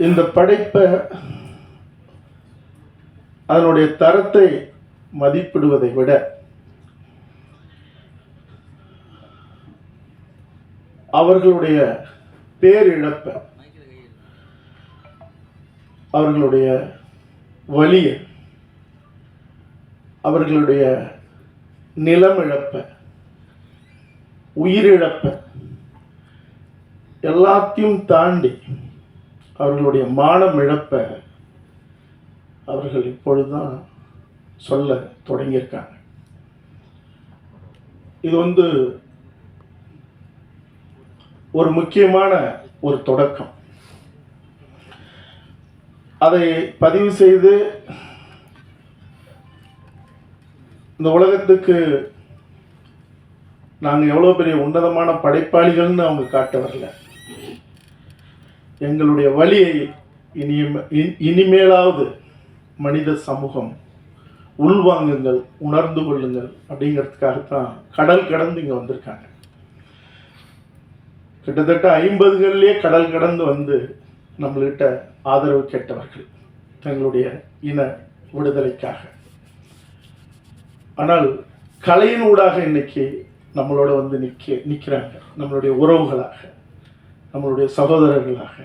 இந்த படைப்பை அதனுடைய தரத்தை மதிப்பிடுவதை விட அவர்களுடைய பேரிழப்பை அவர்களுடைய வலியை அவர்களுடைய நிலம் இழப்பை உயிரிழப்பை எல்லாத்தையும் தாண்டி அவர்களுடைய மானம் இழப்பை அவர்கள் இப்பொழுதுதான் சொல்ல தொடங்கியிருக்காங்க. இது வந்து ஒரு முக்கியமான ஒரு தொடக்கம். அதை பதிவு செய்து இந்த உலகத்துக்கு நாங்கள் எவ்வளோ பெரிய உன்னதமான படைப்பாளிகள்னு அவங்க காட்ட வரல. எங்களுடைய வழியை இனிமே இனிமேலாவது மனித சமூகம் உள்வாங்குங்கள் உணர்ந்து கொள்ளுங்கள் அப்படிங்கிறதுக்காகத்தான் கடல் கடந்து இங்கே வந்திருக்காங்க. கிட்டத்தட்ட ஐம்பதுகள்லேயே கடல் கடந்து வந்து நம்மள்கிட்ட ஆதரவு கேட்டவர்கள் தங்களுடைய இன விடுதலைக்காக. ஆனால் கலையின் ஊடாக இன்னைக்கு நம்மளோட வந்து நிற்க நிற்கிறாங்க நம்மளுடைய உறவுகளாக. நம்மளுடைய சகோதரர்களாக.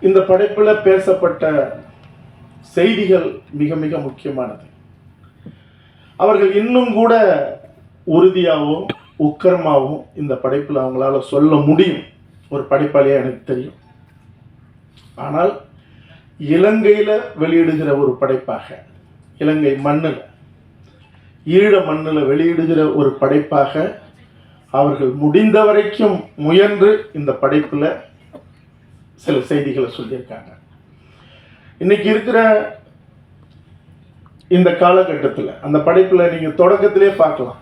இந்த படைப்பில் பேசப்பட்ட செய்திகள் மிக மிக முக்கியமானது. அவர்கள் இன்னும் கூட உறுதியாகவும் உக்கரமாகவும் இந்த படைப்பில் அவங்களால சொல்ல முடியும். ஒரு படைப்பாளியே எனக்கு தெரியும். ஆனால் இலங்கையில் வெளியிடுகிற ஒரு படைப்பாக இலங்கை மண்ணில் ஈழ மண்ணில் வெளியிடுகிற ஒரு படைப்பாக அவர்கள் முடிந்த வரைக்கும் முயன்று இந்த படைப்பில் சில செய்திகளை சொல்லியிருக்காங்க. இன்னைக்கு இருக்கிற இந்த காலகட்டத்தில் அந்த படைப்பில் நீங்கள் தொடக்கத்திலே பார்க்கலாம்.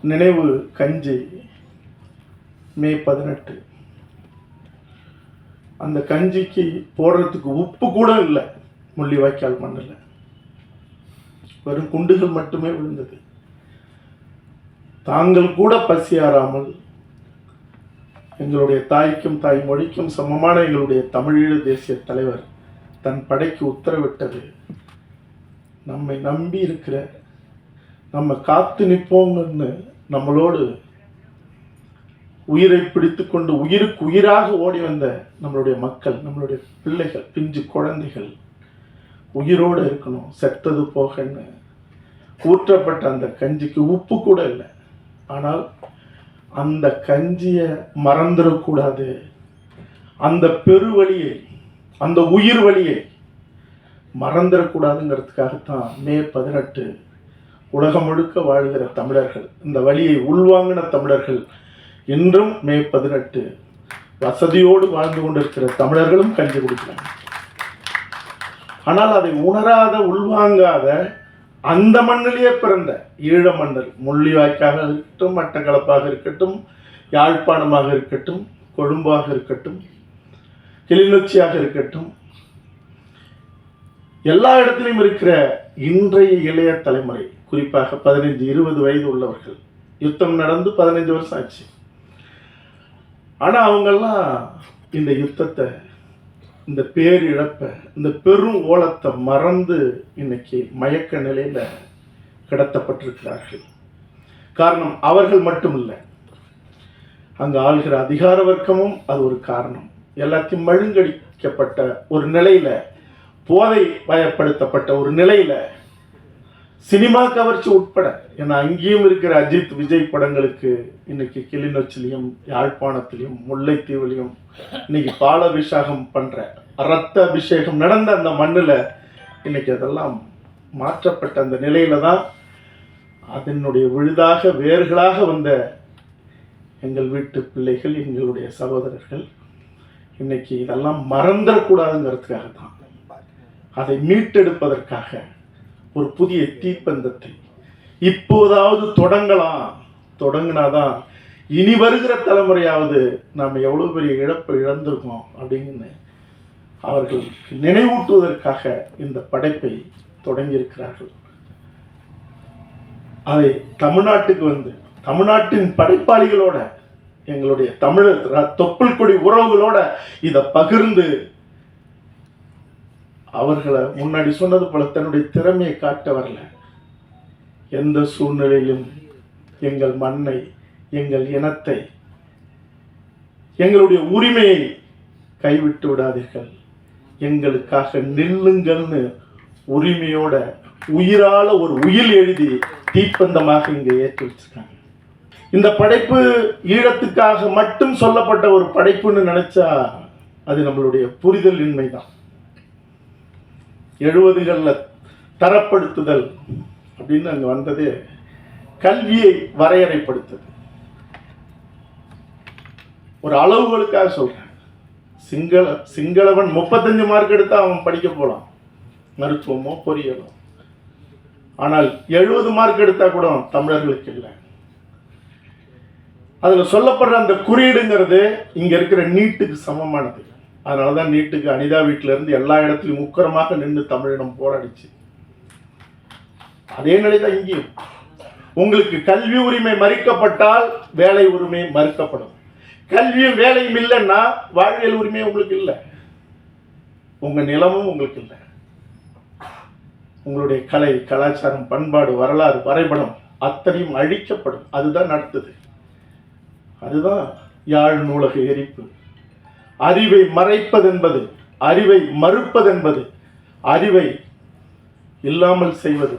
நினைவு கஞ்சி மே பதினெட்டு. அந்த கஞ்சிக்கு போடுறதுக்கு உப்பு கூட இல்லை முள்ளிவாய்க்கால் மண்ணில். வெறும் குண்டுகள் மட்டுமே விழுந்தது. தாங்கள் கூட பசியாராமல் எங்களுடைய தாய்க்கும் தாய் மொழிக்கும் சமமான எங்களுடைய தமிழீழ தேசிய தலைவர் தன் படைக்கு உத்தரவிட்டது. நம்மை நம்பி இருக்கிற நம்ம காத்து நிற்போங்கன்னு நம்மளோடு உயிரை பிடித்து கொண்டு உயிருக்கு உயிராக ஓடி வந்த நம்மளுடைய மக்கள் நம்மளுடைய பிள்ளைகள் பிஞ்சு குழந்தைகள் உயிரோடு இருக்கணும் செத்தது போகன்னு ஊற்றப்பட்ட அந்த கஞ்சிக்கு உப்பு கூட இல்லை. ஆனால் அந்த கஞ்சியை மறந்துடக்கூடாது. அந்த பெருவழியை அந்த உயிர் வழியை மறந்துடக்கூடாதுங்கிறதுக்காகத்தான் மே பதினெட்டு உலகம் முழுக்க வாழ்கிற தமிழர்கள் இந்த வழியை உள்வாங்கின தமிழர்கள் இன்றும் மே பதினெட்டு வசதியோடு வாழ்ந்து கொண்டிருக்கிற தமிழர்களும் கஞ்சி கொடுக்கிறாங்க. ஆனால் அதை உணராத உள்வாங்காத அந்த மண்ணிலேயே பிறந்த ஈழ மண்ணில் முள்ளிவாய்க்காக இருக்கட்டும் மட்டக்களப்பாக இருக்கட்டும் யாழ்ப்பாணமாக இருக்கட்டும் கொழும்பாக இருக்கட்டும் கிளிநொச்சியாக இருக்கட்டும் எல்லா இடத்திலும் இருக்கிற இன்றைய இளைய தலைமுறை குறிப்பாக பதினைந்து இருபது வயது உள்ளவர்கள் யுத்தம் நடந்து பதினைஞ்சு வருஷம் ஆச்சு. ஆனால் அவங்கெல்லாம் இந்த யுத்தத்தை இந்த பேரிழப்பை இந்த பெரும் ஓலத்தை மறந்து இன்னைக்கு மயக்க நிலையில் கிடத்தப்பட்டிருக்கிறார்கள். காரணம் அவர்கள் மட்டும் இல்லை அங்கு ஆள்கிற அதிகார வர்க்கமும் அது ஒரு காரணம். எல்லாத்தையும் மழுங்கடிக்கப்பட்ட ஒரு நிலையில் போதை வயப்படுத்தப்பட்ட ஒரு நிலையில் சினிமா கவர்ச்சி உட்பட ஏன்னா அங்கேயும் இருக்கிற அஜித் விஜய் படங்களுக்கு இன்னைக்கு கிளிநொச்சிலையும் யாழ்ப்பாணத்திலையும் முல்லைத்தீவுலையும் இன்னைக்கு பால பண்ணுற பண்ற ரத்த அபிஷேகம் நடந்த அந்த மண்ணில் இன்னைக்கு அதெல்லாம் மாற்றப்பட்ட அந்த நிலையில தான் அதனுடைய விழுதாக வேர்களாக வந்த எங்கள் வீட்டு பிள்ளைகள் எங்களுடைய சகோதரர்கள் இன்னைக்கு இதெல்லாம் மறந்துடக்கூடாதுங்கிறதுக்காக தான் அதை மீட்டெடுப்பதற்காக ஒரு புதிய தீப்பந்தத்தை. இப்போதாவது தொடங்கலாம். தொடங்கினாதான் இனி வருகிற தலைமுறையாவது நாம் எவ்வளோ பெரிய இழப்பை இழந்திருக்கோம் அப்படின்னு அவர்கள் நினைவூட்டுவதற்காக இந்த படைப்பை தொடங்கியிருக்கிறார்கள். அதை தமிழ்நாட்டுக்கு வந்து தமிழ்நாட்டின் படைப்பாளிகளோட எங்களுடைய தமிழர் ர- தொப்புள் கொடி உறவுகளோட இதை பகிர்ந்து அவர்களை முன்னாடி சொன்னது போல தன்னுடைய திறமையை காட்ட வரல. எந்த சூழ்நிலையிலும் எங்கள் மண்ணை எங்கள் இனத்தை எங்களுடைய உரிமையை கைவிட்டு விடாதீர்கள். எங்களுக்காக நில்லுங்கள்னு உரிமையோட உயிரால ஒரு உயில் எழுதி தீப்பந்தமாக இங்கே ஏற்றி வச்சிருக்காங்க. இந்த படைப்பு ஈழத்துக்காக மட்டும் சொல்லப்பட்ட ஒரு படைப்புன்னு நினைச்சா அது நம்மளுடைய புரிதல் இன்மை தான் எழுபதுகளில் தரப்படுத்துதல் அப்படின்னு அங்கே வந்ததே கல்வியை வரையறைப்படுத்துது. ஒரு அளவுகளுக்காக சொல்றேன். சிங்கள சிங்களவன் முப்பத்தஞ்சு மார்க் எடுத்தால் அவன் படிக்க போகலாம் மருத்துவமோ பொறியியலோ. ஆனால் எழுபது மார்க் எடுத்தா கூட தமிழர்களுக்கு இல்லை. அதுல சொல்லப்படுற அந்த குறியீடுங்கிறது இங்க இருக்கிற நீட்டுக்கு சமமானது. அதனாலதான் நீட்டுக்கு அனிதா வீட்டிலேருந்து எல்லா இடத்துலையும் உக்கரமாக நின்று தமிழினம் போராடிச்சு. அதே நிலை தான் இங்கேயும். உங்களுக்கு கல்வி உரிமை மறுக்கப்பட்டால் வேலை உரிமை மறுக்கப்படும். கல்வியும் வேலையும் இல்லைன்னா வாழ்வியல் உரிமை உங்களுக்கு இல்லை. உங்கள் நிலமும் உங்களுக்கு இல்லை. உங்களுடைய கலை கலாச்சாரம் பண்பாடு வரலாறு வரைபடம் அத்தனையும் அழிக்கப்படும். அதுதான் நடத்துது அதுதான் யாழ் நூலக எரிப்பு. அறிவை மறைப்பதென்பது அறிவை மறுப்பதென்பது அறிவை இல்லாமல் செய்வது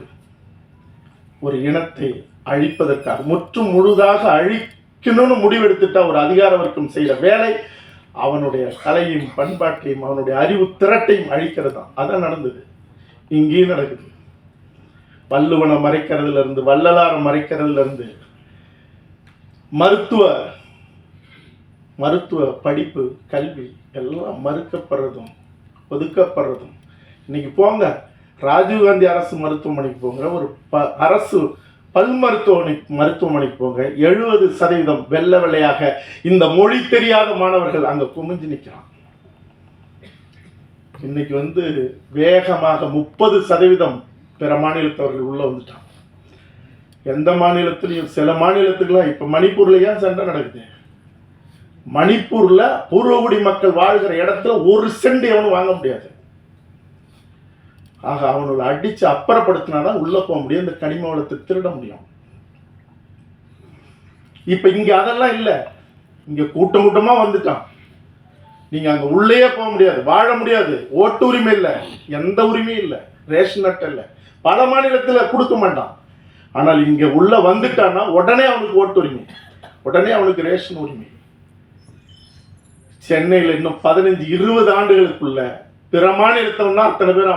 ஒரு இனத்தை அழிப்பதற்காக முற்றும் முழுதாக அழிக்கணும்னு முடிவெடுத்துட்டா ஒரு அதிகார வர்க்கம் செய்கிற வேலை அவனுடைய கலையும் பண்பாட்டையும் அவனுடைய அறிவு திரட்டையும் அழிக்கிறது தான். அதான் நடந்தது. இங்கேயும் நடக்குது. வள்ளுவனை மறைக்கிறதுல இருந்து வள்ளலாரை மறைக்கிறதுல இருந்து மருத்துவ மருத்துவ படிப்பு கல்வி எல்லாம் மறுக்கப்படுறதும் ஒதுக்கப்படுறதும். இன்னைக்கு போங்க. ராஜீவ்காந்தி அரசு மருத்துவமனைக்கு போங்க. ஒரு ப அரசு பல் மருத்துவமனை மருத்துவமனைக்கு போங்க. எழுபது சதவீதம் வெள்ள வெள்ளையாக இந்த மொழி தெரியாத மாணவர்கள் அங்கே குமிஞ்சு நிற்கிறான் இன்னைக்கு வந்து வேகமாக முப்பது சதவீதம் பிற மாநிலத்தவர்கள் உள்ளே வந்துட்டான் எந்த மாநிலத்திலையும் சில மாநிலத்துக்குலாம் இப்போ மணிப்பூர்ல ஏன் சண்டை நடக்குது? மணிப்பூர்ல பூர்வகுடி மக்கள் வாழ்கிற இடத்துல ஒரு சென்ட் எவனும் வாங்க முடியாது. ஆக அவனோட அடிச்சு அப்புறப்படுத்தினாதான் உள்ள போக முடியும் இந்த கனிம வளத்தை திருட முடியும். இப்ப இங்க அதெல்லாம் இல்லை. இங்க கூட்டம் கூட்டமா வந்துட்டான். நீங்க அங்க உள்ளேயே போக முடியாது வாழ முடியாது. ஓட்டு உரிமை இல்லை எந்த உரிமையும் இல்லை ரேஷன் அட்டை இல்லை. பல மாநிலத்தில் கொடுக்க மாட்டான். ஆனால் இங்க உள்ள வந்துட்டான்னா உடனே அவனுக்கு ஓட்டு உரிமை உடனே அவனுக்கு ரேஷன் உரிமை. சென்னையில் இன்னும் பதினஞ்சு இருபது ஆண்டுகளுக்குள்ள பிற மாநிலத்தில்னா அத்தனை பேர்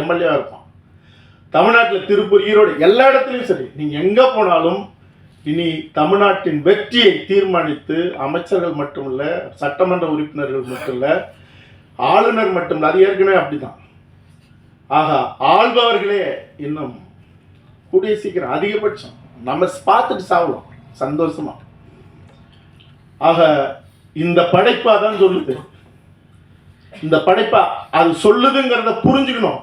எம்எல்ஏ இருப்பான். தமிழ்நாட்டில் திருப்பூர் ஈரோடு எல்லா இடத்துலையும் சரி. நீங்கள் எங்கே போனாலும் இனி தமிழ்நாட்டின் வெற்றியை தீர்மானித்து அமைச்சர்கள் மட்டுமல்ல சட்டமன்ற உறுப்பினர்கள் மட்டும் இல்லை ஆளுநர் மட்டும் இல்லை அது ஏற்கனவே அப்படிதான். ஆகா ஆள்பவர்களே இன்னும் கூடிய சீக்கிரம் அதிகபட்சம். நம்ம பார்த்துட்டு சாவலாம். சந்தோஷமா. ஆக இந்த படைப்பா தான் சொல்லுது. இந்த படைப்பா அது சொல்லுதுங்கிறத புரிஞ்சுக்கணும்.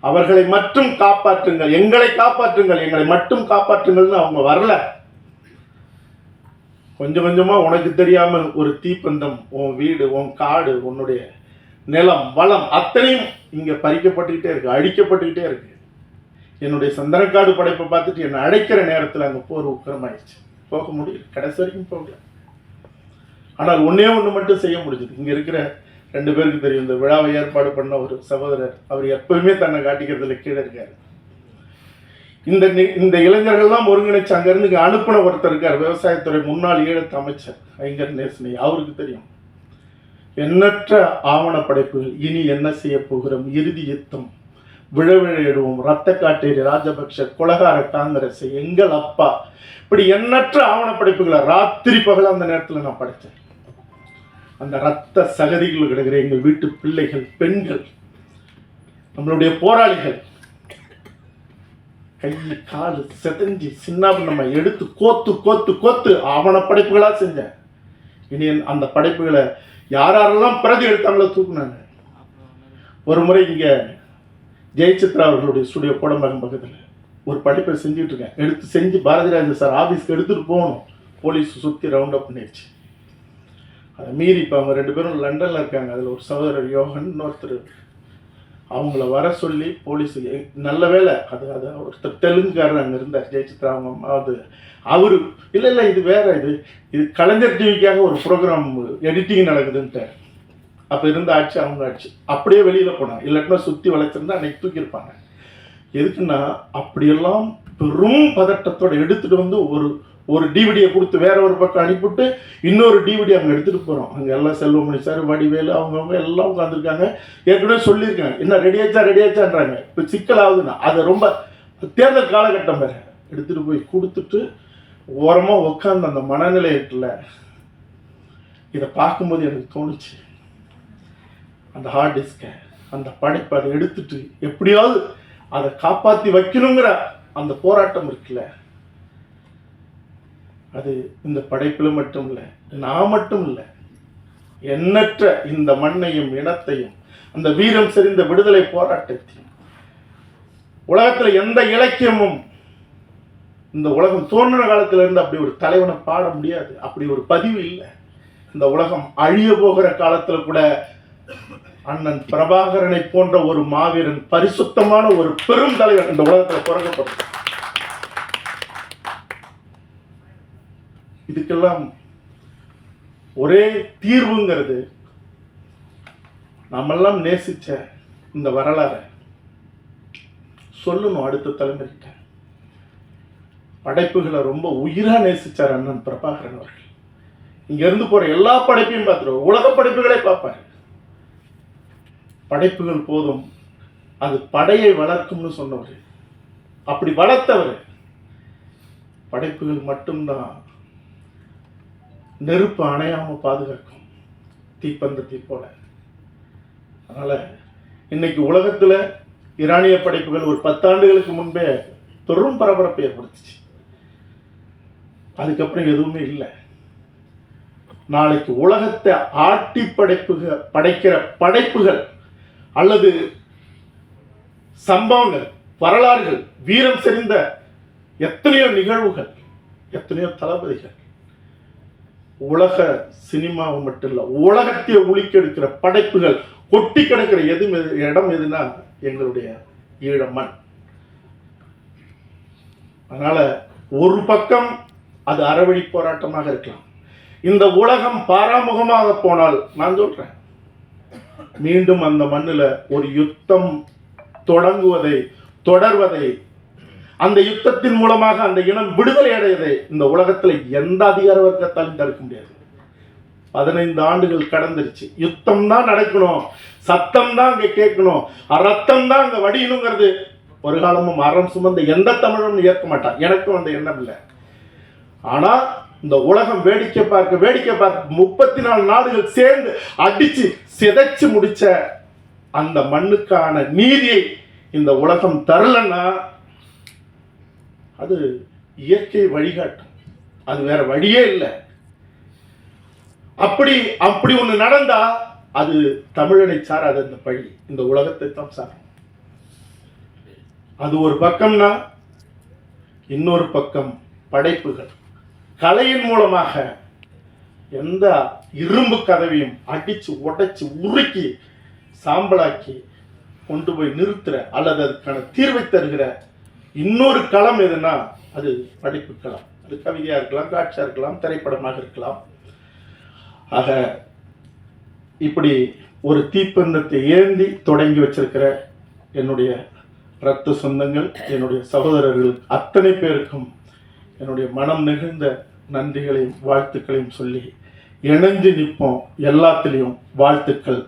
அவர்களை மட்டும் காப்பாற்றுங்கள். எங்களை காப்பாற்றுங்கள். எங்களை மட்டும் காப்பாற்றுங்கள்னு அவங்க வரல. கொஞ்சம் கொஞ்சமா உனக்கு தெரியாம ஒரு தீப்பந்தம் உன் வீடு உன் காடு உன்னுடைய நிலம் வளம் அத்தனையும் இங்க பறிக்கப்பட்டுக்கிட்டே இருக்கு அழிக்கப்பட்டுக்கிட்டே இருக்கு. என்னுடைய சந்தனக்காடு படைப்பை பார்த்துட்டு என்னை அழைக்கிற நேரத்தில் அங்கே போர் உக்கரமாயிடுச்சு. போக முடியல. கடைசி வரைக்கும் போகல. ஆனால் ஒன்றே ஒன்று மட்டும் செய்ய முடிஞ்சது. இங்கே இருக்கிற ரெண்டு பேருக்கு தெரியும் இந்த விழாவை ஏற்பாடு பண்ண ஒரு சகோதரர் அவர் எப்பவுமே தன்னை காட்டிக்கிறதுல கீழே இருக்கார். இந்த இந்த இளைஞர்கள்லாம் ஒருங்கிணைச்சு அங்கேருந்து அனுப்பின ஒருத்தர் இருக்கார் விவசாயத்துறை முன்னாள் ஈழத்து அமைச்சர் ஐங்கர் நேசனி. அவருக்கு தெரியும். எண்ணற்ற ஆவண படைப்புகள் இனி என்ன செய்ய போகிறோம்? இறுதி யுத்தம். விழவிழையிடுவோம். ரத்த காட்டேரி ராஜபக்ஷ குலகார காங்கிரஸ் எங்கள் அப்பா. இப்படி எண்ணற்ற ஆவண படைப்புகளை ராத்திரி பகல அந்த நேரத்தில் நான் படித்தேன் அந்த ரத்த சகதிகள் கிடக்கிற எங்கள் வீட்டு பிள்ளைகள் பெண்கள் நம்மளுடைய போராளிகள். கை காலு செதஞ்சி சின்ன நம்ம எடுத்து கோத்து கோத்து கோத்து ஆவண படைப்புகளாக செஞ்சேன் இனி அந்த படைப்புகளை யார் யாரெல்லாம் பிரதி எடுத்தாங்களோ தூக்குனாங்க. ஒரு முறை இங்கே ஜெயசித்ரா அவர்களுடைய ஸ்டுடியோ கோடம்பாக்கம் பக்கத்தில் ஒரு படைப்பை செஞ்சுட்டு இருக்கேன். எடுத்து செஞ்சு பாரதிராஜன் சார் ஆஃபீஸ்க்கு எடுத்துகிட்டு போகணும். போலீஸ் சுற்றி ரவுண்ட் அப் பண்ணிடுச்சு அதை மீறி இப்போ அவங்க ரெண்டு பேரும் லண்டனில் இருக்காங்க. அதில் ஒரு சகோதரர் யோகன் ஒருத்தர் அவங்கள வர சொல்லி போலீஸ் நல்ல வேலை அது அது ஒருத்தர் தெலுங்குக்காரர் அங்கே இருந்தார் ஜெயசித்ரா அவங்க அம்மா அது அவரு இல்லை இல்லை இது வேற இது இது கலைஞர் டிவிக்காக ஒரு ப்ரோக்ராம் எடிட்டிங் நடக்குதுன்ட்டு. அப்போ இருந்த ஆட்சி அவங்க ஆட்சி. அப்படியே வெளியில் போனாங்க. இல்லாட்டினா சுற்றி வளைச்சிருந்தா அன்னைக்கு தூக்கியிருப்பாங்க. எதுக்குன்னா அப்படியெல்லாம் பெரும் பதட்டத்தோட எடுத்துகிட்டு வந்து ஒரு ஒரு டிவிடியை கொடுத்து வேற ஒரு பக்கம் அனுப்பிவிட்டு இன்னொரு டிவிடி அங்கே எடுத்துகிட்டு போகிறோம் அங்கே எல்லாம் செல்வமணி சார் வடிவேலு அவங்கவுங்க எல்லாம் உட்காந்துருக்காங்க ஏற்கனவே சொல்லியிருக்காங்க என்ன ரெடி ஆச்சா ரெடி ஆச்சான்றாங்க. இப்போ சிக்கலாகுதுன்னா அதை ரொம்ப தேர்தல் காலகட்டம் வேறு. எடுத்துகிட்டு போய் கொடுத்துட்டு ஓரமாக உட்காந்து அந்த மனநிலை இருக்குல்ல இதை பார்க்கும்போது எனக்கு தோணுச்சு. அந்த ஹார்ட் டிஸ்கை அந்த படைப்பை அதை எடுத்துட்டு எப்படியாவது அதை காப்பாற்றி வைக்கணுங்கிற அந்த போராட்டம் இருக்குல்ல. அது இந்த படைப்பில் மட்டும் இல்லை நான் மட்டும் இல்லை எண்ணற்ற இந்த மண்ணையும் இனத்தையும் அந்த வீரம் செறிந்த விடுதலை போராட்டத்தையும் உலகத்துல எந்த இலக்கியமும் இந்த உலகம் தோன்றின காலத்துல இருந்து அப்படி ஒரு தலைவனை பாட முடியாது. அப்படி ஒரு பதிவு இல்லை. இந்த உலகம் அழிய போகிற காலத்துல கூட அண்ணன் பிரபாகரனை போன்ற ஒரு மாவீரன் பரிசுத்தமான ஒரு பெரும் தலைவன் இந்த உலகத்துல பிறக்கப்படும் இதுக்கெல்லாம் ஒரே தீர்வுங்கிறது நம்மெல்லாம் நேசிச்ச இந்த வரலாறை சொல்லணும் அடுத்த தலைமுறைகிட்ட. படைப்புகளை ரொம்ப உயிரா நேசிச்சார் அண்ணன் பிரபாகரன் அவர்கள். இங்க இருந்து போற எல்லா படைப்பையும் பார்த்துருவோம் உலக படைப்புகளே பார்ப்பாரு. படைப்புகள் போதும். அது படையை வளர்க்கும்னு சொன்னவர். அப்படி வளர்த்தவர். படைப்புகள் மட்டும்தான். நெருப்பு அணையாம பாதுகாக்கும். தீப்பந்தத்தை போல அதனால இன்னைக்கு உலகத்துல ஈரானிய படைப்புகள் ஒரு பத்தாண்டுகளுக்கு முன்பே பெரும் பரபரப்பை ஏற்படுத்துச்சு. அதுக்கப்புறம் எதுவுமே இல்லை. நாளைக்கு உலகத்தை ஆட்டி படைப்புகள் படைக்கிற படைப்புகள் அல்லது சம்பவங்கள் வரலாறுகள் வீரம் செறிந்த எத்தனையோ நிகழ்வுகள் எத்தனையோ தளபதிகள் உலக சினிமாவை மட்டும் இல்லை உலகத்தையே உளிக்கெடுக்கிற படைப்புகள் கொட்டி கிடக்கிற எது இடம் எதுனா எங்களுடைய ஈழ மண் அதனால ஒரு பக்கம் அது அறவழி போராட்டமாக இருக்கலாம். இந்த உலகம் பாராமுகமாக போனால் நான் சொல்றேன் மீண்டும் அந்த மண்ணில் ஒரு யுத்தம் தொடங்குவதை தொடர்வதை அந்த யுத்தத்தின் மூலமாக அந்த இனம் விடுதலை அடைவதை இந்த உலகத்தில் எந்த அதிகார வர்க்கத்தாலும் தடுக்க முடியாது. பதினைந்து ஆண்டுகள் கடந்துருச்சு. யுத்தம் தான் நடக்கணும். சத்தம் தான் அங்க கேட்கணும். ரத்தம் தான் அங்க வடியணுங்கிறது. ஒரு காலமும் அறம் சுமந்த எந்த தமிழனும் ஏற்க மாட்டான். எனக்கும் அந்த எண்ணம் இல்லை. ஆனா இந்த உலகம் வேடிக்கை பார்க்க வேடிக்கை பார்க்க முப்பத்தி நாலு நாடுகள் சேர்ந்து அடிச்சு சிதைச்சு முடிச்ச அந்த மண்ணுக்கான நீதியை இந்த உலகம் தரலன்னா அது இயற்கை வழிகாட்டும். அது வேற வழியே இல்லை. அப்படி அப்படி ஒண்ணு நடந்தா அது தமிழனை சாராது அந்த பழி இந்த உலகத்தை தான் சாரும். அது ஒரு பக்கம்னா இன்னொரு பக்கம் படைப்புகள். கலையின் மூலமாக எந்த இரும்பு கதவையும் அடிச்சு உடைச்சு உருக்கி சாம்பலாக்கி கொண்டு போய் நிறுத்துற அல்லது அதுக்கான தீர்வை தருகிற இன்னொரு களம் எதுனா அது படிப்பு களம். அது கவிதையாக இருக்கலாம் காட்சியாக இருக்கலாம் திரைப்படமாக இருக்கலாம். ஆக இப்படி ஒரு தீப்பந்தத்தை ஏந்தி தொடங்கி வச்சிருக்கிற என்னுடைய இரத்த சொந்தங்கள் என்னுடைய சகோதரர்கள் அத்தனை பேருக்கும் என்னுடைய மனம் நெகிழ்ந்த நன்றிகளையும் வாழ்த்துக்களையும் சொல்லி இணைஞ்சு நிற்போம். எல்லாத்துலேயும் வாழ்த்துக்கள்.